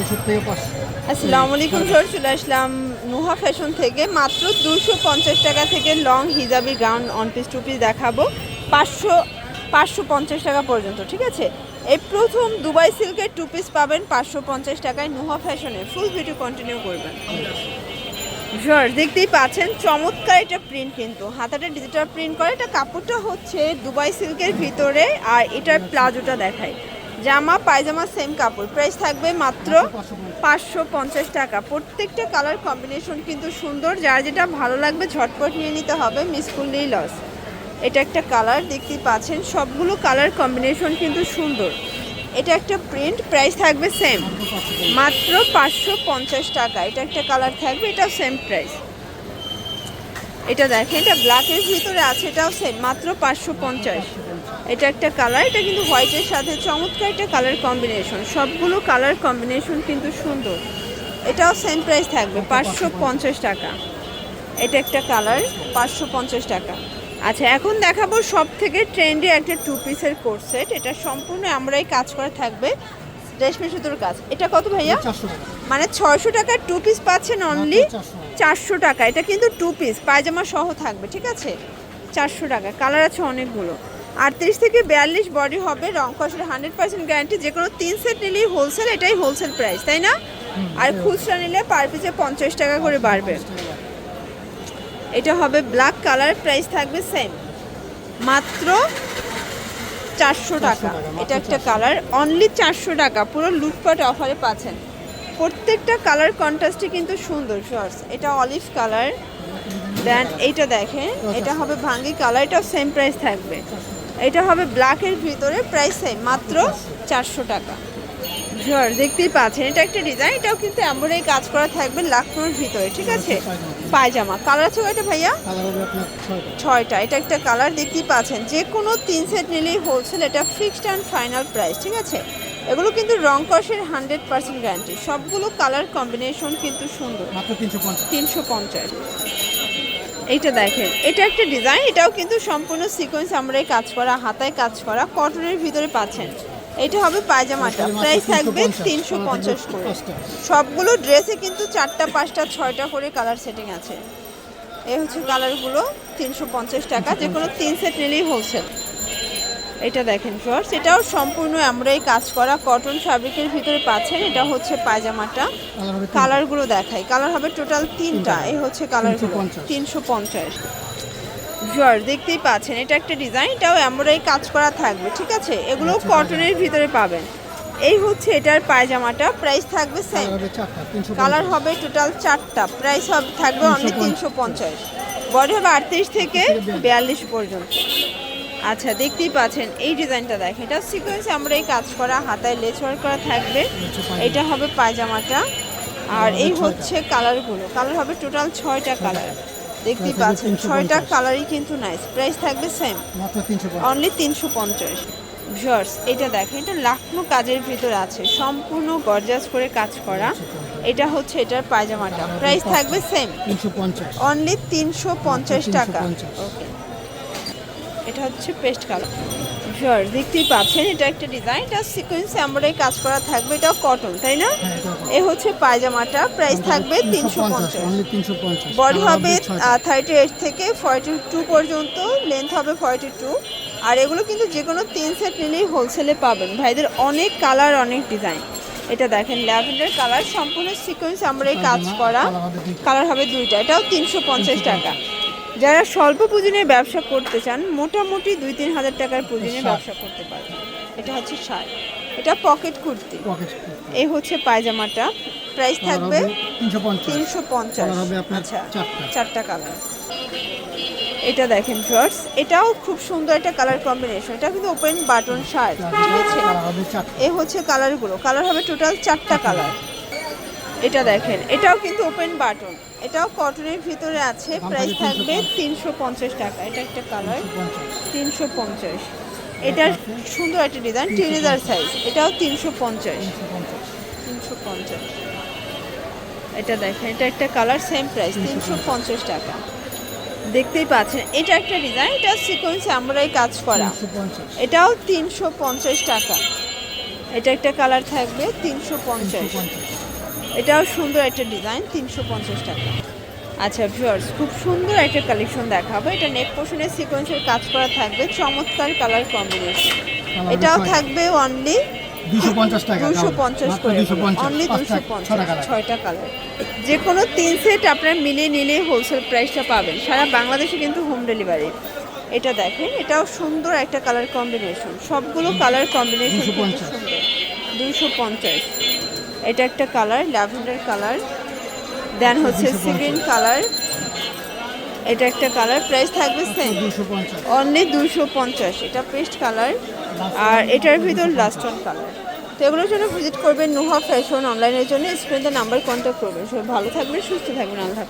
আসসালামু আলাইকুম স্যার, চলে আসলাম নুহা ফ্যাশন থেকে। মাত্র দুশো পঞ্চাশ টাকা থেকে লং হিজাবি গাউন অন পিস টু দেখাবো। পাঁচশো পাঁচশো পঞ্চাশ টাকা পর্যন্ত, ঠিক আছে? এই প্রথম দুবাই সিল্কের টু পিস পাবেন পাঁচশো পঞ্চাশ টাকায় নুহা ফ্যাশনে। ফুল ভিডিও কন্টিনিউ করবেন। জর দেখতেই পাচ্ছেন, চমৎকার এটা প্রিন্ট কিন্তু। হাতাটা ডিজিটাল প্রিন্ট করে, এটা কাপড়টা হচ্ছে দুবাই সিল্কের ভিতরে, আর এটার প্লাজোটা দেখায়। জামা, পায়জামা সেম কাপড়। প্রাইস থাকবে মাত্র পাঁচশো পঞ্চাশ টাকা। প্রত্যেকটা কালার কম্বিনেশন কিন্তু সুন্দর। যার যেটা ভালো লাগবে ঝটপট নিয়ে নিতে হবে মিস করলেই লস এটা একটা কালার দেখতেই পাচ্ছেন। সবগুলো কালার কম্বিনেশন কিন্তু সুন্দর। এটা একটা প্রিন্ট প্রাইস থাকবে সেম মাত্র পাঁচশো পঞ্চাশ টাকা। এটা একটা কালার থাকবে, এটাও সেম প্রাইস এটা দেখেন, এটা ব্ল্যাকের ভিতরে আছে, এটাও সেম মাত্র পাঁচশো পঞ্চাশ। এটা একটা কালার এটা কিন্তু হোয়াইটের সাথে চমৎকার একটা কালার কম্বিনেশন সবগুলো কালার কম্বিনেশন কিন্তু সুন্দর। এটাও সেম প্রাইস থাকবে পাঁচশো পঞ্চাশ টাকা। এটা একটা কালার পাঁচশো পঞ্চাশ টাকা। আচ্ছা এখন দেখাবো সব থেকে ট্রেন্ডি একটা টু পিসের কোর্স সেট এটা সম্পূর্ণ আমরাই কাজ করা থাকবে। রেশমি সুতোর কাজ। এটা কত ভাইয়া? মানে ছয়শো টাকার টু পিস পাচ্ছেন অনলি চারশো টাকা। এটা কিন্তু টু পিস পায়জামা সহ থাকবে ঠিক আছে? চারশো টাকা। কালার আছে অনেকগুলো। আটত্রিশ থেকে বিয়াল্লিশ বডি হবে রং কষের হান্ড্রেড পার্সেন্ট গ্যারান্টি যে কোনো তিন সেট নিলেই হোলসেল এটাই হোলসেল প্রাইস তাই না? আর খুচরা নিলে পার পিসে পঞ্চাশ টাকা করে বাড়বে। এটা হবে ব্ল্যাক কালার প্রাইস থাকবে সেম মাত্র চারশো টাকা। এটা একটা কালার অনলি চারশো টাকা পুরো লুটপাট অফারে পাচ্ছেন। প্রত্যেকটা কালার কন্ট্রাস্টে কিন্তু সুন্দর শর্টস এটা অলিভ কালার দেন এইটা দেখেন এটা হবে ভাঙ্গি কালার এটাও সেম প্রাইস থাকবে। এটা হবে ব্ল্যাকের ভিতরে প্রাইস সেম মাত্র চারশো টাকা। জর দেখতেই পাচ্ছেন এটা একটা ডিজাইন এটাও কিন্তু এমনই কাজ করা থাকবে লাখনোর ভিতরে ঠিক আছে? পায়জামা কালার আছে এটা ভাইয়া? ছয়টা। এটা একটা কালার দেখতেই পাচ্ছেন যে কোনো তিন সেট নিলেই হোলসেল এটা ফিক্সড অ্যান্ড ফাইনাল প্রাইস ঠিক আছে? এগুলো কিন্তু রং কষের হান্ড্রেড পার্সেন্ট গ্যারান্টি সবগুলো কালার কম্বিনেশন কিন্তু সুন্দর। তিনশো পঞ্চাশ। এইটা দেখেন এটা একটা ডিজাইন এটাও কিন্তু সম্পূর্ণ সিকোয়েন্স আমরা কাজ করা হাতায় কাজ করা কটনের ভিতরে পাচ্ছেন। এটা হবে পায়জামাটা প্রাইস থাকবে তিনশো পঞ্চাশ করে। সবগুলো ড্রেসে কিন্তু চারটা পাঁচটা ছয়টা করে কালার সেটিং আছে। এই হচ্ছে কালারগুলো তিনশো পঞ্চাশ টাকা যে কোনো তিন সেট নিলেই হোলসেল এটা দেখেন শর্টস এটাও সম্পূর্ণ আমরাই কাজ করা কটন ফ্যাব্রিকের ভিতরে পাচ্ছেন এটা হচ্ছে পায়জামাটা। কালারগুলো দেখাই কালার হবে টোটাল তিনটা এই হচ্ছে কালারগুলো 350 তিনশো পঞ্চাশ। জর দেখতেই পাচ্ছেন এটা একটা ডিজাইন এটাও এমব্রয়ডারি কাজ করা থাকবে ঠিক আছে? এগুলো আচ্ছা, কটনের ভিতরে পাবেন। এই হচ্ছে এটার পায়জামাটা প্রাইস থাকবে সেম কালার হবে কালার হবে টোটাল চারটা প্রাইস হবে থাকবে অনলি তিনশো পঞ্চাশ। বডি হবে আটত্রিশ থেকে বিয়াল্লিশ পর্যন্ত। আচ্ছা দেখতেই পাচ্ছেন এই ডিজাইনটা দেখেন। এটা সিকোয়েন্স আমরা এই কাজ করা হাতায় ওয়ার্ক করা থাকবে। এটা হবে পায়জামাটা। আর এই হচ্ছে কালারগুলো কালার হবে টোটাল ছয়টা কালার দেখতেই পাচ্ছেন ছয়টা কালারই কিন্তু নাইস প্রাইস থাকবে সেম অনলি তিনশো পঞ্চাশ। ভিউয়ার্স এটা দেখেন এটা লাখনো কাজের ভিতরে আছে। সম্পূর্ণ গর্জাস করে কাজ করা। এটা হচ্ছে এটার পায়জামাটা। প্রাইস থাকবে সেম তিনশো পঞ্চাশ। অনলি তিনশো পঞ্চাশ টাকা। ওকে এটা হচ্ছে পেস্ট কালার। ভিউয়ার্স দেখতেই পাচ্ছেন এটা একটা ডিজাইন এটা সিকোয়েন্স এমব্রয়ডারি কাজ করা থাকবে এটা কটন তাই না? হ্যাঁ এ হচ্ছে পায়জামাটা প্রাইস থাকবে তিনশো পঞ্চাশ বডি হবে থার্টি এইট থেকে ফর্টি টু পর্যন্ত লেন্থ হবে ফর্টি টু আর এগুলো কিন্তু যে কোনো তিন সেট নিলেই হোলসেলে পাবেন। ভাইদের অনেক কালার অনেক ডিজাইন এটা দেখেন ল্যাভেন্ডার কালার সম্পূর্ণ সিকোয়েন্স আমরা এই কাজ করা। কালার হবে দুইটা। কালার হবে দুইটা এটাও তিনশো পঞ্চাশ। টাকা। যারা স্বল্প পুঁজি নিয়ে ব্যবসা করতে চান মোটামুটি দুই তিন হাজার টাকার পুঁজি নিয়ে ব্যবসা করতে পারবেন। এটা হচ্ছে শার্ট এটা পকেট কুর্তি। এই হচ্ছে পায়জামাটা। প্রাইস থাকবে তিনশো পঞ্চাশ। আচ্ছা চারটা। কালার এটা দেখেন শর্টস এটাও খুব সুন্দর একটা কালার কম্বিনেশন এটা কিন্তু ওপেন বাটন শার্ট ঠিক আছে এ হচ্ছে কালারগুলো কালার হবে টোটাল চারটা কালার এটা দেখেন এটাও কিন্তু ওপেন বাটন এটাও কটনের ভিতরে আছে প্রাইস থাকবে তিনশো পঞ্চাশ টাকা এটা একটা কালার তিনশো পঞ্চাশ এটার সুন্দর একটা ডিজাইন টিনেজার সাইজ এটাও তিনশো পঞ্চাশ তিনশো পঞ্চাশ এটা দেখেন এটা একটা কালার সেম প্রাইস তিনশো পঞ্চাশ টাকা দেখতেই পাচ্ছেন এটা একটা ডিজাইন এটা সিকোয়েন্স আমরাই কাজ করা এটাও তিনশো পঞ্চাশ টাকা এটা একটা কালার থাকবে তিনশো পঞ্চাশ এটাও সুন্দর একটা ডিজাইন তিনশো পঞ্চাশ টাকা। আচ্ছা ভিউয়ার্স খুব সুন্দর একটা কালেকশন দেখাবো। এটা নেক পোর্শনে সিকোয়েন্সের কাজ করা থাকবে চমৎকার কালার কম্বিনেশন এটাও থাকবে অনলি যে কোনো তিন সেট আপনার মিলিয়ে নিলে হোলসেল প্রাইসটা পাবেন। সারা বাংলাদেশে কিন্তু হোম ডেলিভারি এটা দেখেন এটাও সুন্দর একটা কালার কম্বিনেশন সবগুলো কালার কম্বিনেশন 250 দুইশো পঞ্চাশ। এটা একটা কালার ল্যাভেন্ডার কালার। দেন হচ্ছে 250 সিগ্রিন কালার। এটা একটা কালার প্রাইস থাকবে সেম অনলি দুশো পঞ্চাশ। এটা পেস্ট কালার। আর এটার ভিতর লাস্ট ওয়ান কালার। তো এগুলোর জন্য ভিজিট করবেন নুহা ফ্যাশন অনলাইনের জন্য। স্ক্রিনতে নাম্বার কন্ট্যাক্ট করবেন। সবাই ভালো থাকবেন সুস্থ থাকবেন আল্লাহ।